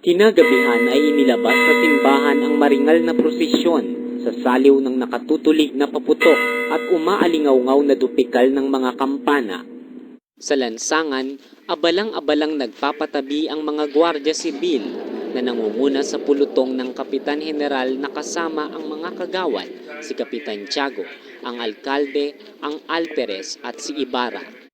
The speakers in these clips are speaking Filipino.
Kinagabihan ay inilabas sa simbahan ang maringal na prosesyon sa saliw ng nakatutulig na paputok at umaalingaw-ngaw na dupikal ng mga kampana. Sa lansangan, abalang-abalang nagpapatabi ang mga gwardya sibil na nangunguna sa pulutong ng Kapitan General na kasama ang mga kagawad, si Kapitan Tiago, ang alkalde, ang alperes at si Ibarra.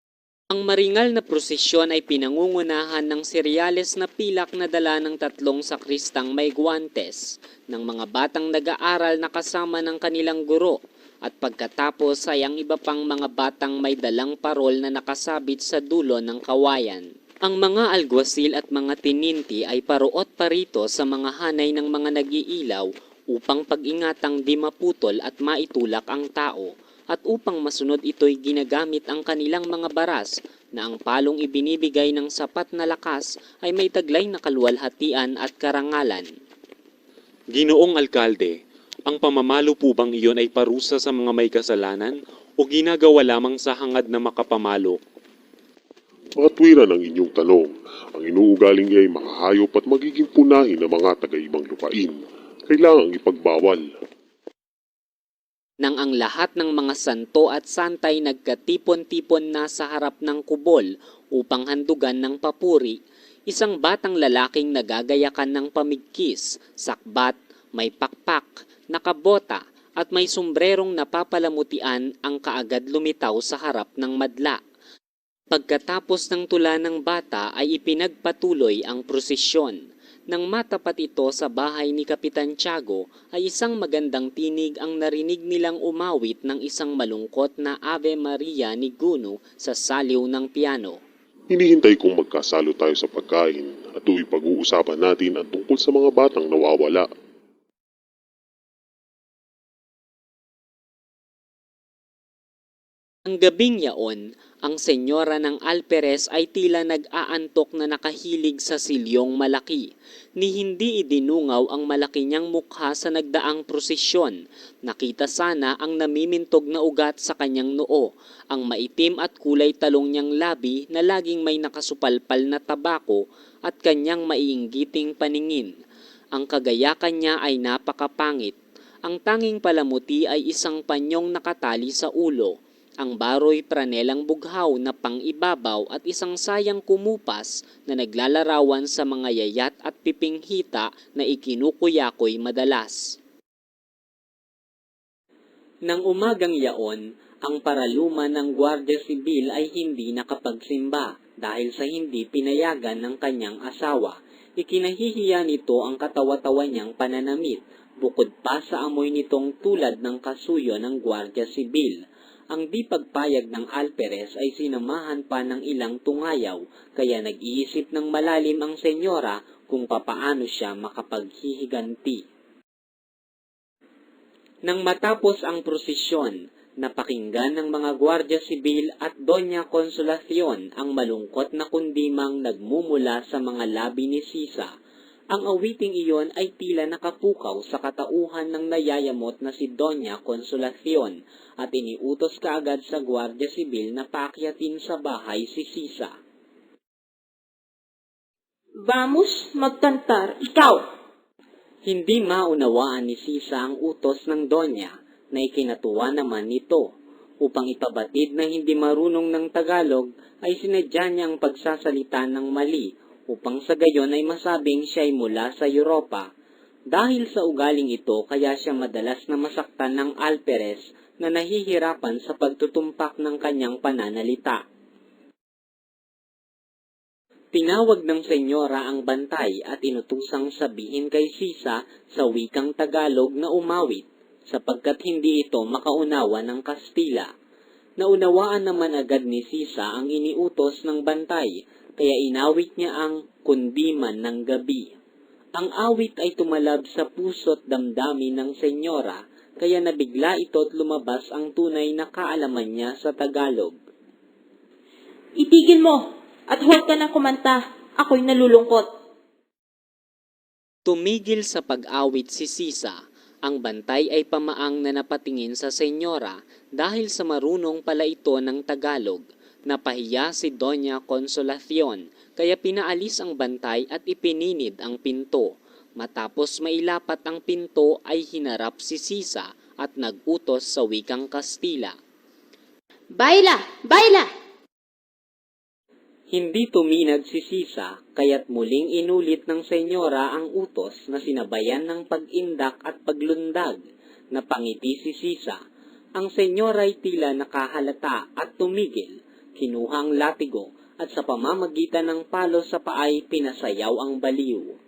Ang maringal na prosesyon ay pinangungunahan ng seryales na pilak na dala ng tatlong sakristang may guwantes ng mga batang nag-aaral na kasama ng kanilang guro at pagkatapos ay ang iba pang mga batang may dalang parol na nakasabit sa dulo ng kawayan. Ang mga alguasil at mga tininti ay paruot parito sa mga hanay ng mga nagiilaw upang pag-ingatang di maputol at maitulak ang tao at upang masunod ito'y ginagamit ang kanilang mga baras na ang palong ibinibigay ng sapat na lakas ay may taglay na kaluwalhatian at karangalan. Ginoong Alkalde, ang pamamalo po bang iyon ay parusa sa mga may kasalanan o ginagawa lamang sa hangad na makapamalo? Makatwiran ang inyong tanong. Ang inuugaling ay makahayop at magiging punahin ng mga taga-ibang lupain. Kailangang ipagbawal. Nang ang lahat ng mga santo at santay nagkatipon-tipon na sa harap ng kubol upang handugan ng papuri, isang batang lalaking nagagayakan ng pamigkis, sakbat, may pakpak, nakabota, at may sombrerong napapalamutian ang kaagad lumitaw sa harap ng madla. Pagkatapos ng tula ng bata ay ipinagpatuloy ang prosesyon. Nang matapat ito sa bahay ni Kapitan Tiago ay isang magandang tinig ang narinig nilang umawit ng isang malungkot na Ave Maria ni Guno sa saliw ng piano. Hinihintay kong magkasalo tayo sa pagkain at tuwing pag-uusapan natin ang tungkol sa mga batang nawawala. Ang gabing yaon, ang senyora ng Alperes ay tila nag-aantok na nakahilig sa silyong malaki. Ni hindi idinungaw ang malaki niyang mukha sa nagdaang prosesyon. Nakita sana ang namimintog na ugat sa kanyang noo, ang maitim at kulay talong niyang labi na laging may nakasupalpal na tabako at kanyang maiinggiting paningin. Ang kagayakan niya ay napakapangit. Ang tanging palamuti ay isang panyong nakatali sa ulo ang baroy pranelang bughaw na pang-ibabaw at isang sayang kumupas na naglalarawan sa mga yayat at pipinghita na ikinukuyakoy madalas. Nang umagang yaon, ang paraluman ng Gwardiya Sibil ay hindi nakapagsimba dahil sa hindi pinayagan ng kanyang asawa. Ikinahihiya nito ang katawa-tawa niyang pananamit, bukod pa sa amoy nitong tulad ng kasuyo ng Gwardiya Sibil. Ang di pagpayag ng Alperes ay sinamahan pa ng ilang tungayaw, kaya nag-iisip ng malalim ang senyora kung papaano siya makapaghihiganti. Nang matapos ang prosesyon, napakinggan ng mga gwardya sibil at Doña Consolacion ang malungkot na kundimang nagmumula sa mga labi ni Sisa. Ang awiting iyon ay tila nakapukaw sa katauhan ng nayayamot na si Doña Consolacion at iniutos kaagad sa gwardya sibil na paakyatin sa bahay si Sisa. Vamos magkantar, ikaw! Hindi maunawaan ni Sisa ang utos ng Donya na ikinatuwa naman nito. Upang ipabatid na hindi marunong ng Tagalog ay sinadya niya ang pagsasalita ng mali upang sa gayon ay masabing siya ay mula sa Europa. Dahil sa ugaling ito kaya siya madalas na masaktan ng Alperes na nahihirapan sa pagtutumpak ng kanyang pananalita. Tinawag ng senyora ang bantay at inutusang sabihin kay Sisa sa wikang Tagalog na umawit sapagkat hindi ito makaunawa ng Kastila. Naunawaan naman agad ni Sisa ang iniutos ng bantay kaya inawit niya ang kundiman ng gabi. Ang awit ay tumalab sa puso't damdamin ng senyora kaya nabigla ito at lumabas ang tunay na kaalaman niya sa Tagalog. Itigil mo at huwag ka na kumanta. Ako'y nalulungkot. Tumigil sa pag-awit si Sisa. Ang bantay ay pamaang na napatingin sa senyora dahil sa marunong pala ito ng Tagalog. Napahiya si Doña Consolacion kaya pinaalis ang bantay at ipininid ang pinto. Matapos mailapat ang pinto ay hinarap si Sisa at nagutos sa wikang Kastila. Baila! Baila! Hindi tuminag si Sisa kaya't muling inulit ng senyora ang utos na sinabayan ng pag-indak at paglundag. Napangiti si Sisa. Ang senyora ay tila nakahalata at tumigil. Kinuha ang latigo at sa pamamagitan ng palo sa paay pinasayaw ang baliw.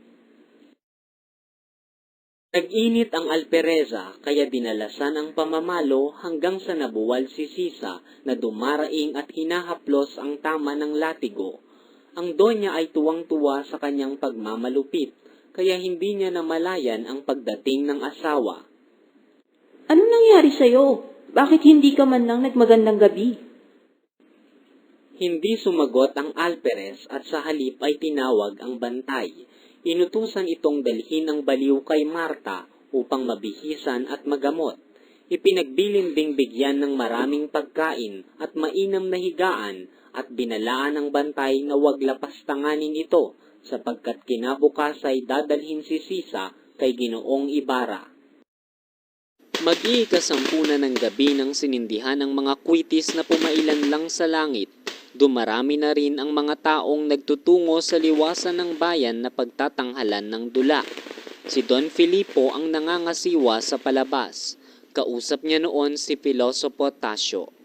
Nag-init ang alpereza kaya dinalasan ang pamamalo hanggang sa nabuwal si Sisa na dumaraing at hinahaplos ang tama ng latigo. Ang donya ay tuwang-tuwa sa kanyang pagmamalupit kaya hindi niya namalayan ang pagdating ng asawa. Ano nangyari sa'yo? Bakit hindi ka man lang nagmagandang gabi? Hindi sumagot ang alperes at sa halip ay tinawag ang bantay. Inutusan itong dalhin ang baliw kay Marta upang mabihisan at magamot. Ipinagbilin ding bigyan ng maraming pagkain at mainam na higaan at binalaan ng bantay na wag lapastanganin ito sapagkat kinabukas ay dadalhin si Sisa kay Ginoong Ibarra. Mag-iikasampu na ng gabi nang sinindihan ng mga kwitis na pumailan lang sa langit. Dumarami na rin ang mga taong nagtutungo sa liwasan ng bayan na pagtatanghalan ng dula. Si Don Filipo ang nangangasiwa sa palabas. Kausap niya noon si Pilosopo Tasio.